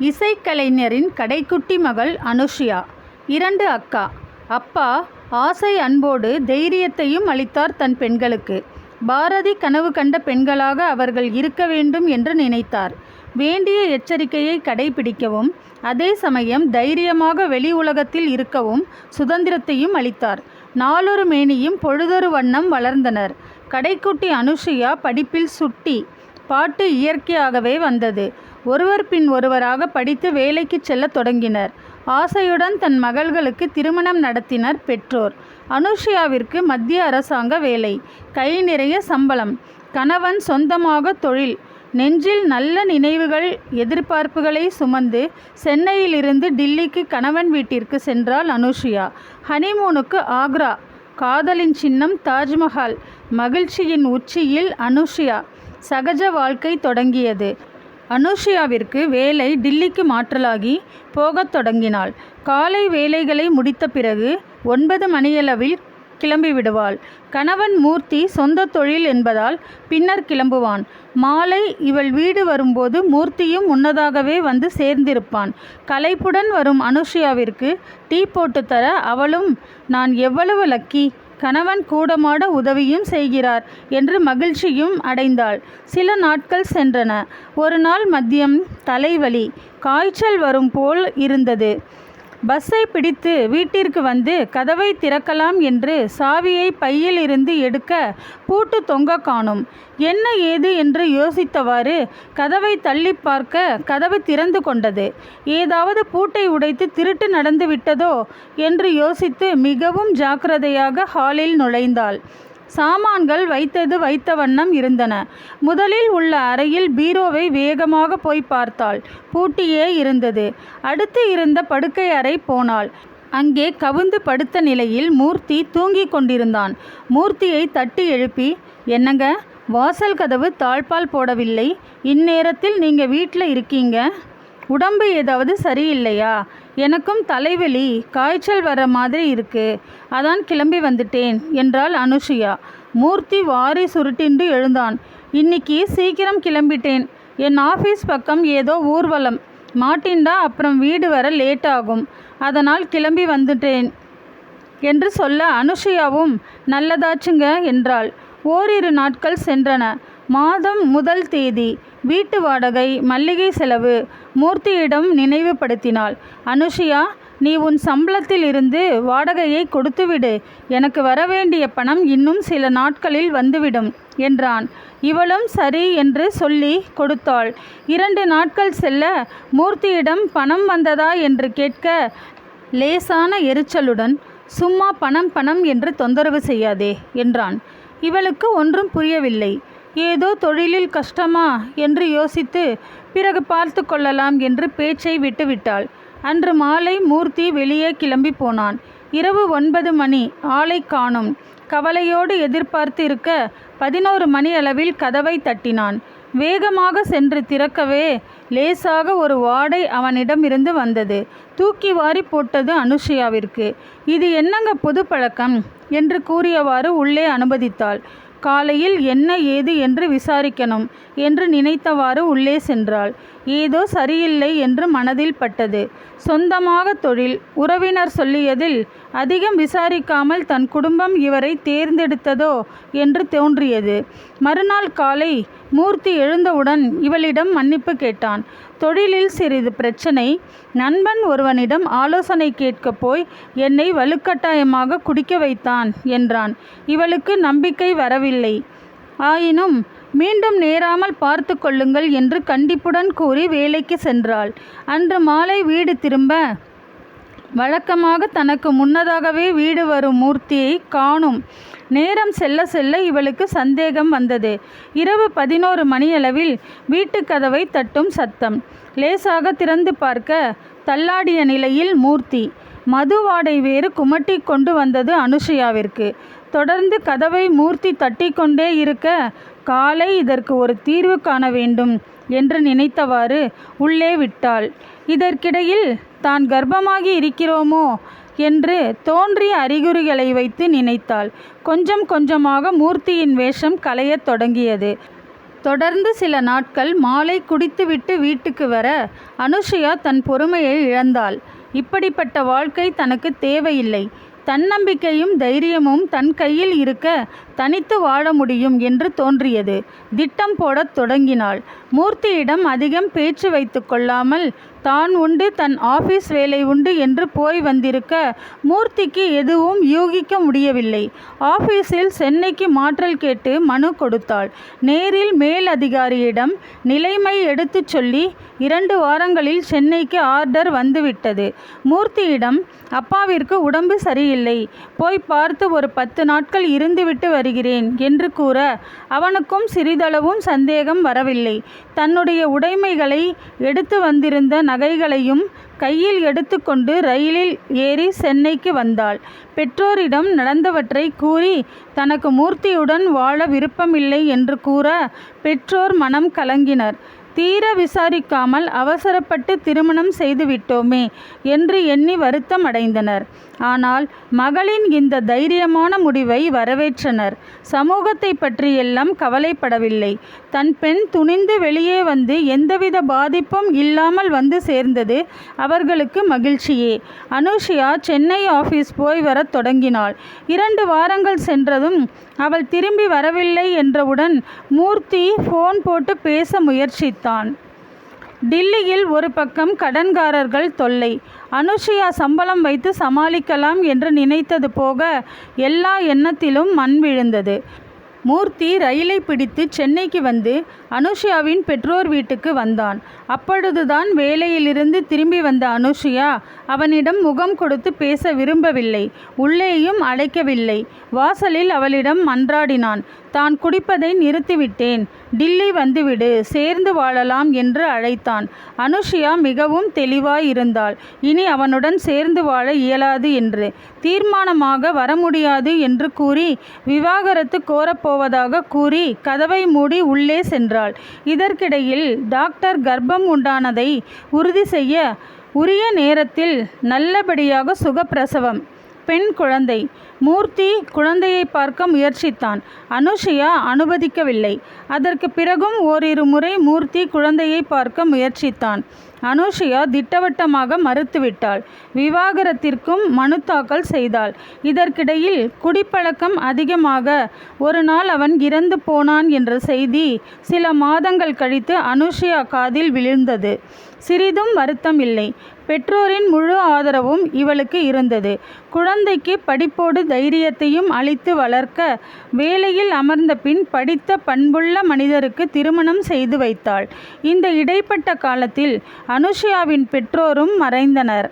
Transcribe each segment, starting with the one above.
இசைக்கலைஞரின் கடைக்குட்டி மகள் அனுஷியா. இரண்டு அக்கா. அப்பா ஆசை அன்போடு தைரியத்தையும் அளித்தார் தன் பெண்களுக்கு. பாரதி கனவு கண்ட பெண்களாக அவர்கள் இருக்க வேண்டும் என்று நினைத்தார். வேண்டிய எச்சரிக்கையை கடைபிடிக்கவும் அதே சமயம் தைரியமாக வெளி உலகத்தில் இருக்கவும் சுதந்திரத்தையும் அளித்தார். நாளொரு மேனியும் பொழுதொரு வண்ணம் வளர்ந்தனர். கடைக்குட்டி அனுஷியா படிப்பில் சுட்டி பாட்டு இயற்கையாகவே வந்தது. ஒருவர் பின் ஒருவராக படித்து வேலைக்கு செல்லத் தொடங்கினர். ஆசையுடன் தன் மகள்களுக்கு திருமணம் நடத்தினர் பெற்றோர். அனுஷியாவிற்கு மத்திய அரசாங்க வேலை. கை நிறைய சம்பளம். கணவன் சொந்தமாக தொழில். நெஞ்சில் நல்ல நினைவுகள் எதிர்பார்ப்புகளை சுமந்து சென்னையிலிருந்து டில்லிக்கு கணவன் வீட்டிற்கு சென்றாள் அனுஷியா. ஹனிமூனுக்கு ஆக்ரா. காதலின் சின்னம் தாஜ்மஹால். மகிழ்ச்சியின் உச்சியில் அனுஷியா. சகஜ வாழ்க்கை தொடங்கியது. அனுஷியாவிற்கு வேலை டில்லிக்கு மாற்றலாகி போகத் தொடங்கினாள். காலை வேலைகளை முடித்த பிறகு ஒன்பது மணியளவில் கிளம்பிவிடுவாள். கணவன் மூர்த்தி சொந்த தொழில் என்பதால் பின்னர் கிளம்புவான். மாலை இவள் வீடு வரும்போது மூர்த்தியும் முன்னதாகவே வந்து சேர்ந்திருப்பான். களைப்புடன் வரும் அனுஷியாவிற்கு டீ போட்டுத்தர தர அவளும் நான் எவ்வளவு லக்கி? கணவன் கூடமாட உதவியும் செய்கிறார் என்று மகிழ்ச்சியும் அடைந்தாள். சில நாட்கள் சென்றன. ஒரு நாள் மதியம் தலைவலி. காய்ச்சல் வரும் போல் இருந்தது. பஸ்ஸை பிடித்து வீட்டிற்கு வந்து கதவை திறக்கலாம் என்று சாவியை பையில் இருந்து எடுக்க பூட்டு தொங்க காணும். என்ன ஏது என்று யோசித்தவாறு கதவை தள்ளி பார்க்க கதவு திறந்து கொண்டது. ஏதாவது பூட்டை உடைத்து திருட்டு நடந்து விட்டதோ என்று யோசித்து மிகவும் ஜாக்கிரதையாக ஹாலில் நுழைந்தாள். சாமான்கள் வைத்தது வைத்த வண்ணம் இருந்தன. முதலில் உள்ள அறையில் பீரோவை வேகமாக போய் பார்த்தாள். பூட்டியே இருந்தது. அடுத்து இருந்த படுக்கை அறை போனாள். அங்கே கவுந்து படுத்த நிலையில் மூர்த்தி தூங்கிக் கொண்டிருந்தான். மூர்த்தியை தட்டி எழுப்பி என்னங்க வாசல் கதவு தாழ்பால் போடவில்லை. இந்நேரத்தில் நீங்கள் வீட்டில் இருக்கீங்க. உடம்பு ஏதாவது சரியில்லையா? எனக்கும் தலைவலி காய்ச்சல் வர மாதிரி இருக்கு. அதான் கிளம்பி வந்துட்டேன் என்றாள் அனுஷியா. மூர்த்தி வாரி சுருட்டிண்டு எழுந்தான். இன்னைக்கு சீக்கிரம் கிளம்பிட்டேன். என் ஆஃபீஸ் பக்கம் ஏதோ ஊர்வலம். மாட்டின்டா அப்புறம் வீடு வர லேட் ஆகும். அதனால் கிளம்பி வந்துட்டேன் என்று சொல்ல அனுஷியாவும் நல்லதாச்சுங்க என்றாள். ஓரிரு நாட்கள் சென்றன. மாதம் முதல் தேதி. வீட்டு வாடகை மல்லிகை செலவு. மூர்த்தியிடம் நினைவுபடுத்தினாள். அனுஷியா நீ உன் சம்பளத்தில் இருந்து வாடகையை கொடுத்துவிடு. எனக்கு வரவேண்டிய பணம் இன்னும் சில நாட்களில் வந்துவிடும் என்றான். இவளும் சரி என்று சொல்லி கொடுத்தாள். இரண்டு நாட்கள் செல்ல மூர்த்தியிடம் பணம் வந்ததா? என்று கேட்க லேசான எரிச்சலுடன் சும்மா பணம் பணம் என்று தொந்தரவு செய்யாதே என்றான். இவளுக்கு ஒன்றும் புரியவில்லை. ஏதோ தொழிலில் கஷ்டமா என்று யோசித்து பிறகு பார்த்து கொள்ளலாம் என்று பேச்சை விட்டுவிட்டாள். அன்று மாலை மூர்த்தி வெளியே கிளம்பி போனான். இரவு ஒன்பது மணி. ஆளை காணும். கவலையோடு எதிர்பார்த்து இருக்க பதினோரு மணி அளவில் கதவை தட்டினான். வேகமாக சென்று திறக்கவே லேசாக ஒரு வாடை அவனிடமிருந்து வந்தது. தூக்கி வாரி போட்டது அனுஷியாவிற்கு. இது என்னங்க புது பழக்கம்? என்று கூறியவாறு உள்ளே அனுமதித்தாள். காலையில் என்ன ஏது என்று விசாரிக்கணும் என்று நினைத்தவாறு உள்ளே சென்றாள். ஏதோ சரியில்லை என்று மனதில் பட்டது. சொந்தமாக தொழில் உறவினர் சொல்லியதில் அதிகம் விசாரிக்காமல் தன் குடும்பம் இவரை தேர்ந்தெடுத்ததோ என்று தோன்றியது. மறுநாள் காலை மூர்த்தி எழுந்தவுடன் இவளிடம் மன்னிப்பு கேட்டான். தொழிலில் சிறிது பிரச்சனை. நண்பன் ஒருவனிடம் ஆலோசனை கேட்கப் போய் என்னை வலுக்கட்டாயமாக குடிக்க வைத்தான் என்றான். இவளுக்கு நம்பிக்கை வரவில்லை. ஆயினும் மீண்டும் நேராமல் பார்த்து கொள்ளுங்கள் என்று கண்டிப்புடன் கூறி வேலைக்கு சென்றாள். அன்று மாலை வீடு திரும்ப வழக்கமாக தனக்கு முன்னதாகவே வீடு வரும் மூர்த்தியை காணும். நேரம் செல்ல செல்ல இவளுக்கு சந்தேகம் வந்தது. இரவு பதினோரு மணியளவில் வீட்டு கதவை தட்டும் சத்தம். லேசாக திறந்து பார்க்க தள்ளாடிய நிலையில் மூர்த்தி மது வாடை வேறு குமட்டி கொண்டு வந்தது அனுஷயாவிற்கு. தொடர்ந்து கதவை மூர்த்தி தட்டிக்கொண்டே இருக்க காலை இதற்கு ஒரு தீர்வு காண வேண்டும் என்று நினைத்தவாறு உள்ளே விட்டாள். இதற்கிடையில் தான் கர்ப்பமாகி இருக்கிறோமோ என்று தோன்றிய அறிகுறிகளை வைத்து நினைத்தாள். கொஞ்சம் கொஞ்சமாக மூர்த்தியின் வேஷம் கலையத் தொடங்கியது. தொடர்ந்து சில நாட்கள் மாலை குடித்துவிட்டு வீட்டுக்கு வர அனுஷயா தன் பொறுமையை இழந்தாள். இப்படிப்பட்ட வாழ்க்கை தனக்கு தேவையில்லை. தன்னம்பிக்கையும் தைரியமும் தன் கையில் இருக்க தனித்து வாழ முடியும் என்று தோன்றியது. திட்டம் போடத் தொடங்கினாள். மூர்த்தியிடம் அதிகம் பேச்சு வைத்து கொள்ளாமல் தான் உண்டு தன் ஆபீஸ் வேலை உண்டு என்று போய் வந்திருக்க மூர்த்திக்கு எதுவும் யூகிக்க முடியவில்லை. ஆபீஸில் சென்னைக்கு மாற்றல் கேட்டு மனு கொடுத்தாள். நேரில் மேல் அதிகாரியிடம் நிலைமை எடுத்துச் சொல்லி இரண்டு வாரங்களில் சென்னைக்கு ஆர்டர் வந்துவிட்டது. மூர்த்தியிடம் அப்பாவிற்கு உடம்பு சரியில்லை போய் பார்த்து ஒரு பத்து நாட்கள் இருந்துவிட்டு வருகிறேன் என்று கூற அவனுக்கும் சிறிதளவும் சந்தேகம் வரவில்லை. தன்னுடைய உடைமைகளை எடுத்து வந்திருந்த நகைகளையும் கையில் எடுத்துக்கொண்டு ரயிலில் ஏறி சென்னைக்கு வந்தாள். பெற்றோரிடம் நடந்தவற்றை கூறி தனக்கு மூர்த்தியுடன் வாழ விருப்பமில்லை என்று கூற பெற்றோர் மனம் கலங்கினர். தீர விசாரிக்காமல் அவசரப்பட்டு திருமணம் செய்துவிட்டோமே என்று எண்ணி வருத்தம் அடைந்தனர். ஆனால் மகளின் இந்த தைரியமான முடிவை வரவேற்றனர். சமூகத்தை பற்றியெல்லாம் கவலைப்படவில்லை. தன் பெண் துணிந்து வெளியே வந்து எந்தவித பாதிப்பும் இல்லாமல் வந்து சேர்ந்தது அவர்களுக்கு மகிழ்ச்சியே. அனுஷியா சென்னை ஆஃபீஸ் போய் வரத் தொடங்கினாள். இரண்டு வாரங்கள் சென்றதும் அவள் திரும்பி வரவில்லை என்றவுடன் மூர்த்தி ஃபோன் போட்டு பேச முயற்சித்தான். டில்லியில் ஒரு பக்கம் கடன்காரர்கள் தொல்லை. அனுஷியா சம்பளம் வைத்து சமாளிக்கலாம் என்று நினைத்தது போக எல்லா எண்ணத்திலும் மண் விழுந்தது. மூர்த்தி ரயிலை பிடித்து சென்னைக்கு வந்து அனுஷியாவின் பெற்றோர் வீட்டுக்கு வந்தான். அப்பொழுதுதான் வேலையிலிருந்து திரும்பி வந்த அனுஷியா அவனிடம் முகம் கொடுத்து பேச விரும்பவில்லை. உள்ளேயும் அழைக்கவில்லை. வாசலில் அவளிடம் மன்றாடினான். தான் குடிப்பதை நிறுத்திவிட்டேன். டில்லி வந்துவிடு சேர்ந்து வாழலாம் என்று அழைத்தான். அனுஷியா மிகவும் தெளிவாய் இருந்தாள் இனி அவனுடன் சேர்ந்து வாழ இயலாது என்று. தீர்மானமாக வர முடியாது என்று கூறி விவாகரத்து கோரப்போவதாக கூறி கதவை மூடி உள்ளே சென்றாள். இதற்கிடையில் டாக்டர் கர்ப்பம் உண்டானதை உறுதி செய்ய உரிய நேரத்தில் நல்லபடியாக சுகப்பிரசவம் பெண் குழந்தை. மூர்த்தி குழந்தையை பார்க்க முயற்சித்தான். அனுஷியா அனுமதிக்கவில்லை. அதற்கு பிறகும் ஓரிரு முறை மூர்த்தி குழந்தையை பார்க்க முயற்சித்தான். அனுஷியா திட்டவட்டமாக மறுத்துவிட்டாள். விவாகரத்திற்கும் மனு தாக்கல் செய்தாள். இதற்கிடையில் குடிப்பழக்கம் அதிகமாக. ஒரு நாள் அவன் இறந்து போனான் என்ற செய்தி சில மாதங்கள் கழித்து அனுஷியா காதில் விழுந்தது. சிறிதும் வருத்தம் இல்லை. பெற்றோரின் முழு ஆதரவும் இவளுக்கு இருந்தது. குழந்தைக்கு படிப்போடு தைரியத்தையும் அளித்து வளர்க்க வேலையில் அமர்ந்த பின் படித்த பண்புள்ள மனிதருக்கு திருமணம் செய்து வைத்தாள். இந்த இடைப்பட்ட காலத்தில் அனுஷியாவின் பெற்றோரும் மறைந்தனர்.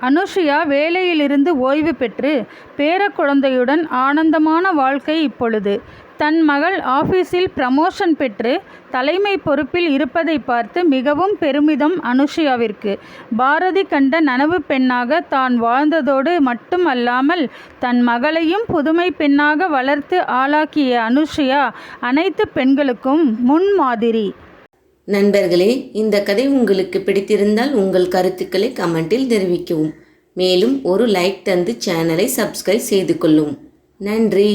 அனுஷியா வேலையிலிருந்து ஓய்வு பெற்று பேரக்குழந்தையுடன் ஆனந்தமான வாழ்க்கை இப்பொழுது. தன் மகள் ஆபீஸில் ப்ரமோஷன் பெற்று தலைமை பொறுப்பில் இருப்பதை பார்த்து மிகவும் பெருமிதம் அனுஷியாவிற்கு. பாரதி கண்ட நனவு பெண்ணாக தான் வாழ்ந்ததோடு மட்டுமல்லாமல் தன் மகளையும் புதுமை பெண்ணாக வளர்த்து ஆளாக்கிய அனுஷியா அனைத்து பெண்களுக்கும் முன்மாதிரி. நண்பர்களே இந்த கதை உங்களுக்கு பிடித்திருந்தால் உங்கள் கருத்துக்களை கமெண்டில் தெரிவிக்கவும். மேலும் ஒரு லைக் தந்து சேனலை சப்ஸ்கிரைப் செய்து கொள்ளும். நன்றி.